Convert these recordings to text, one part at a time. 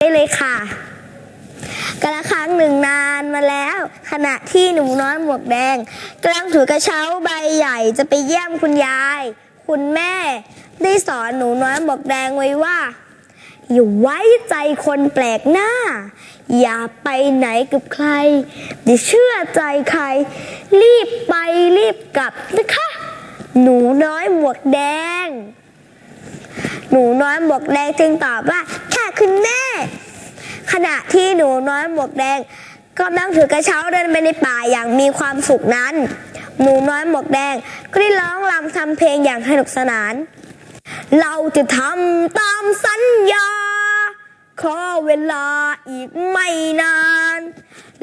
ได้เลยค่ะกระครั้งหนึ่งนานมาแล้ว ขณะที่หนูน้อยหมวกแดงกำลังถือกระเช้าใบใหญ่จะไปเยี่ยมคุณยาย คุณแม่ ได้สอนหนูน้อยหมวกแดงไว้ว่า อย่าไว้ใจคนแปลกหน้า อย่าไปไหนกับใครอย่าเชื่อใจใคร รีบไปรีบกลับนะคะ หนูน้อยหมวกแดง หนูน้อยหมวกแดงจึงตอบว่า ค่ะคุณแม่ ขณะที่หนูน้อยหมวกแดงกำลังถือกระเช้าเดินไปในป่าอย่างมีความสุขนั้น หนูน้อยหมวกแดงก็ได้ร้องรำทำเพลงอย่างสนุกสนาน เราจะทำตามสัญญา ขอเวลาอีกไม่นาน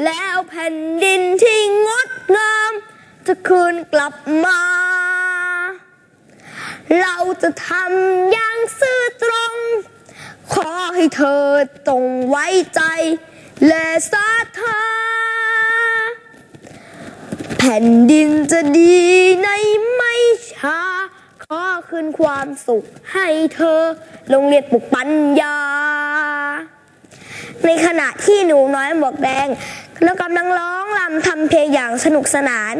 แล้วแผ่นดินที่งดงามจะคืนกลับมา เราจะทำอย่างซื่อตรง ขอให้เธอจงไว้ใจ และศรัทธาแผ่นดินจะดีในไม่ช้า ขอคืนความสุขให้เธอโรงเรียนปลุกปัญญา ในขณะที่หนูน้อยหมวกแดงแล้วกำลังร้องรำทำเพลงอย่างสนุกสนาน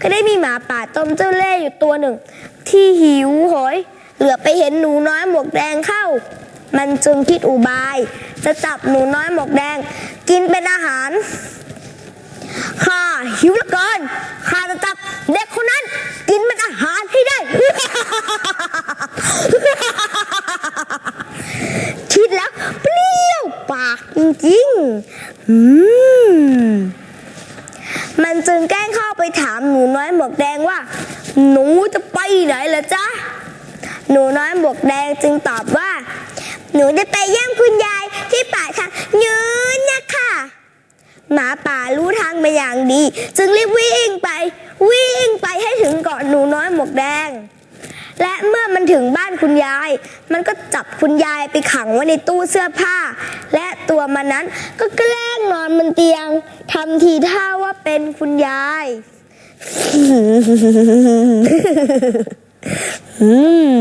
ก็ได้มีหมาป่าต้มเจ้าเล่ห์อยู่ตัวหนึ่ง ที่หิวโหย เหลือไปเห็นหนูน้อยหมวกแดงเข้า มันจึงคิดอุบาย จะจับหนูน้อยหมวกแดง กินเป็นอาหารข้าหิวเหลือเกินข้าจะจับเด็กคนนั้น กินเป็นอาหารให้ได้ คิดแล้วเปรี้ยวปากจริงๆอืมมันจึงแกล้งเข้าไปถามหนูน้อยหมวกแดงว่า หนูจะไปไหนล่ะจ๊ะ หนูน้อยหมวกแดงจึงตอบว่า หนูจะไปเยี่ยมคุณยายที่ป่าทางยืนนะคะ หมาป่ารู้ทางไปนอย่างดี จึงรีบวิ่งไป วิ่งไปให้ถึงเกาะหนูน้อยหมวกแดง และเมื่อมันถึงบ้านคุณยาย มันก็จับคุณยายไปขังไว้ในตู้เสื้อผ้า และตัวมันนั้นก็แกล้งนอนบนเตียงทำทีท่าว่าเป็นคุณยายอื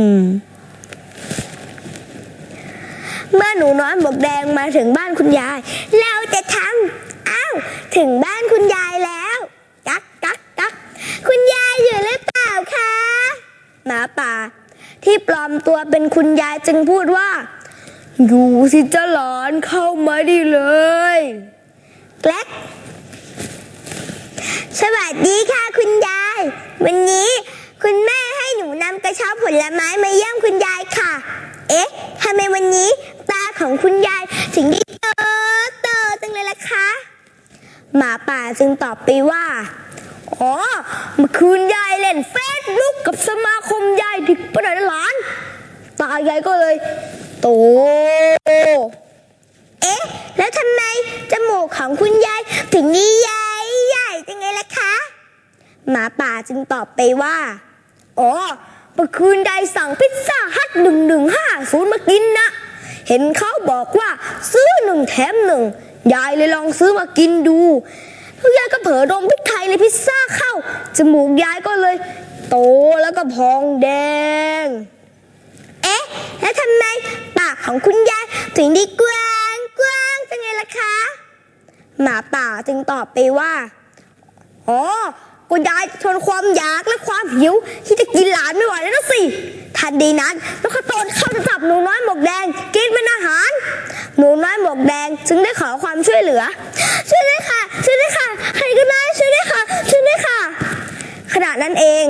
ม เมื่อหนูน้อยหมวกแดงมาถึงบ้านคุณยาย เราจะทำอ้าวถึงบ้านคุณยายแล้วกักกักกักคุณยายอยู่หรือเปล่าคะหมาป่า ที่ปลอมตัวเป็นคุณยายจึงพูดว่า อยู่สิเจ้าหลานเข้ามาดีเลยแกลกสวัสดีค่ะคุณยาย วันนี้คุณแม่ให้หนูนำกระเช้าผลไม้มาเยี่ยมคุณยายค่ะ เอ๊ะทำไมวันนี้ ของคุณยายถึงได้โตโตจังเลยล่ะคะ หมาป่าจึงตอบไปว่า อ๋อเมื่อคืนยายเล่นเฟซบุ๊กกับสมาคมยายด็กประหลาน ตายายก็เลย โต เอ๊ะ แล้วทำไมจมูกของคุณยายถึงนี่ใหญ่ใหญ่จังไงล่ะคะ หมาป่าจึงตอบไปว่า อ๋อเมื่อคืนยายสั่งพิซซ่าฮัทหนึ่งหนึ่งห้าศูนย์มากินนะ เห็นเขาบอกว่าซื้อหนึ่งแถมหนึ่งยายเลยลองซื้อมากินดูแล้วยายก็เผลอดมพริกไทยในพิซซ่าเข้า จมูกยายก็เลย โตแล้วก็พองแดง เอ๊ะ แล้วทำไมปากของคุณยายถึงได้กว้างกว้างจังไงล่ะคะ หมาป่าจึงตอบไปว่า อ๋อคุณยายทนความอยากและความหิว ที่จะกินหลานไม่ไหวแล้วนะสิ ทันใดนั้นนกกระโตนเข้าจับหนูน้อยหมวกแดงกินเป็นอาหาร หนูน้อยหมวกแดงจึงได้ขอความช่วยเหลือ ช่วยด้วยค่ะ ช่วยด้วยค่ะ ใครก็ได้ช่วยด้วยค่ะ ช่วยด้วยค่ะ ขณะนั้นเอง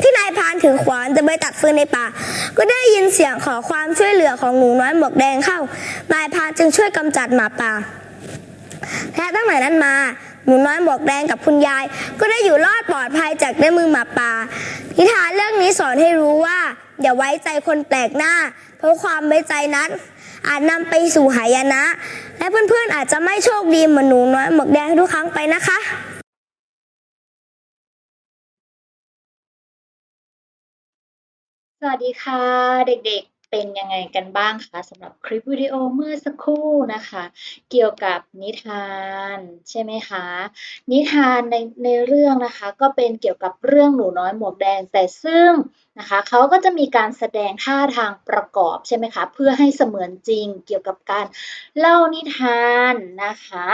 ที่นายพานถือขวานจะไปตัดฟืนในป่า ก็ได้ยินเสียงขอความช่วยเหลือของหนูน้อยหมวกแดงเข้า นายพานจึงช่วยกำจัดหมาป่าและตั้งแต่นั้นมา หนูน้อยหมวกแดงกับคุณยาย ก็ได้อยู่รอดปลอดภัยจากได้มือหมาป่า นิทานเรื่องนี้สอนให้รู้ว่า อย่าไว้ใจคนแปลกหน้า เพราะความไว้ใจนั้น อาจนำไปสู่หายนะ และเพื่อนๆอาจจะไม่โชคดีเหมือนหนูน้อยหมวกแดงทุกครั้งไปนะคะสวัสดีค่ะ เด็ก เป็นยังไงกันบ้างคะสำหรับคลิปวิดีโอเมื่อสักครู่นะคะ เกี่ยวกับนิทานใช่ไหมคะ นิทานในในเรื่องนะคะ ก็เป็นเกี่ยวกับเรื่องหนูน้อยหมวกแดงแต่ซึ่งนะคะเขาก็จะมีการแสดงท่าทางประกอบใช่ไหมคะเพื่อให้เสมือนจริงเกี่ยวกับการเล่านิทานนะคะ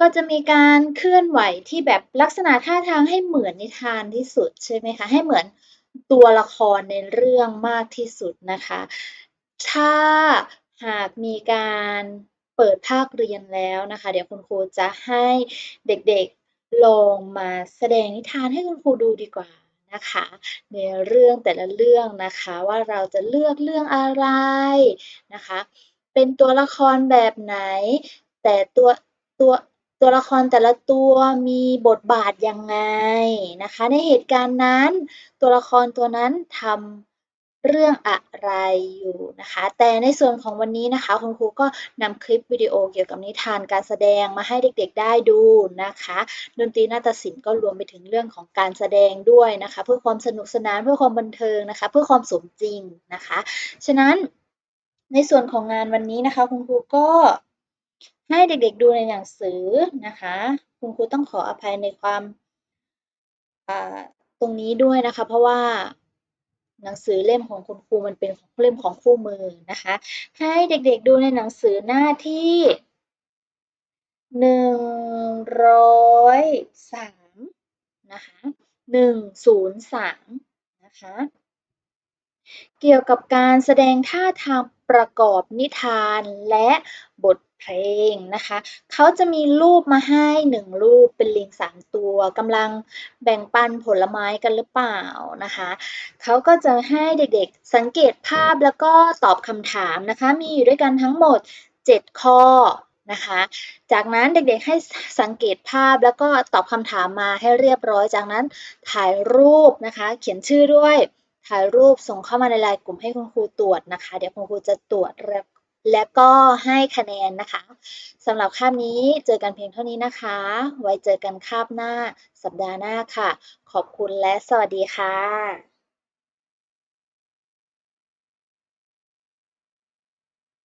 ก็จะมีการเคลื่อนไหวที่แบบลักษณะท่าทางให้เหมือนนิทานที่สุดใช่ไหมคะให้เหมือน ตัวละครในเรื่องมากที่สุดนะคะ ถ้าหากมีการเปิดภาคเรียนแล้วนะคะ เดี๋ยวคุณครูจะให้เด็กๆลองมาแสดงนิทานให้คุณครูดูดีกว่านะคะในเรื่องแต่ละเรื่องนะคะว่าเราจะเลือกเรื่องอะไรนะคะ เป็นตัวละครแบบไหน แต่ตัวตัว ตัวละครแต่ละตัวมีบทบาทยังไงนะคะ ในเหตุการณ์นั้น ตัวละครตัวนั้นทำเรื่องอะไรอยู่นะคะ แต่ในส่วนของวันนี้นะคะ คุณครูก็นำคลิปวิดีโอเกี่ยวกับนิทานการแสดงมาให้เด็กๆได้ดูนะคะ ดนตรีนาฏศิลป์ก็รวมไปถึงเรื่องของการแสดงด้วยนะคะ เพื่อความสนุกสนานเพื่อความบันเทิงนะคะ เพื่อความสมจริงนะคะ ฉะนั้นในส่วนของงานวันนี้นะคะ คุณครูก็ ให้เด็กๆดูในหนังสือนะคะ คุณครูต้องขออภัยในความตรงนี้ด้วยนะคะ เพราะว่าหนังสือเล่มของคุณครูมันเป็นเล่มของคู่มือนะคะ ให้เด็กๆดูในหนังสือหน้าที่หนึ่งร้อยสามนะคะหนึ่งศูนย์สามนะคะ เกี่ยวกับการแสดงท่าทางประกอบนิทานและบท เพลงนะคะ เขาจะมีรูปมาให้หนึ่งรูปเป็นลิงสามตัวกำลังแบ่งปันผลไม้กันหรือเปล่านะคะ เขาก็จะให้เด็กๆสังเกตภาพแล้วก็ตอบคำถามนะคะ มีอยู่ด้วยกันทั้งหมด 7 ข้อนะคะ จากนั้นเด็กๆให้สังเกตภาพแล้วก็ตอบคำถามมาให้เรียบร้อย จากนั้นถ่ายรูปนะคะ เขียนชื่อด้วยถ่ายรูปส่งเข้ามาในไลน์กลุ่มให้คุณครูตรวจนะคะ เดี๋ยวคุณครูจะตรวจ และก็ให้คะแนนนะคะสำหรับคาบนี้เจอกันเพียงเท่านี้นะคะ ไว้เจอกันคาบหน้าสัปดาห์หน้าค่ะ ขอบคุณและสวัสดีค่ะ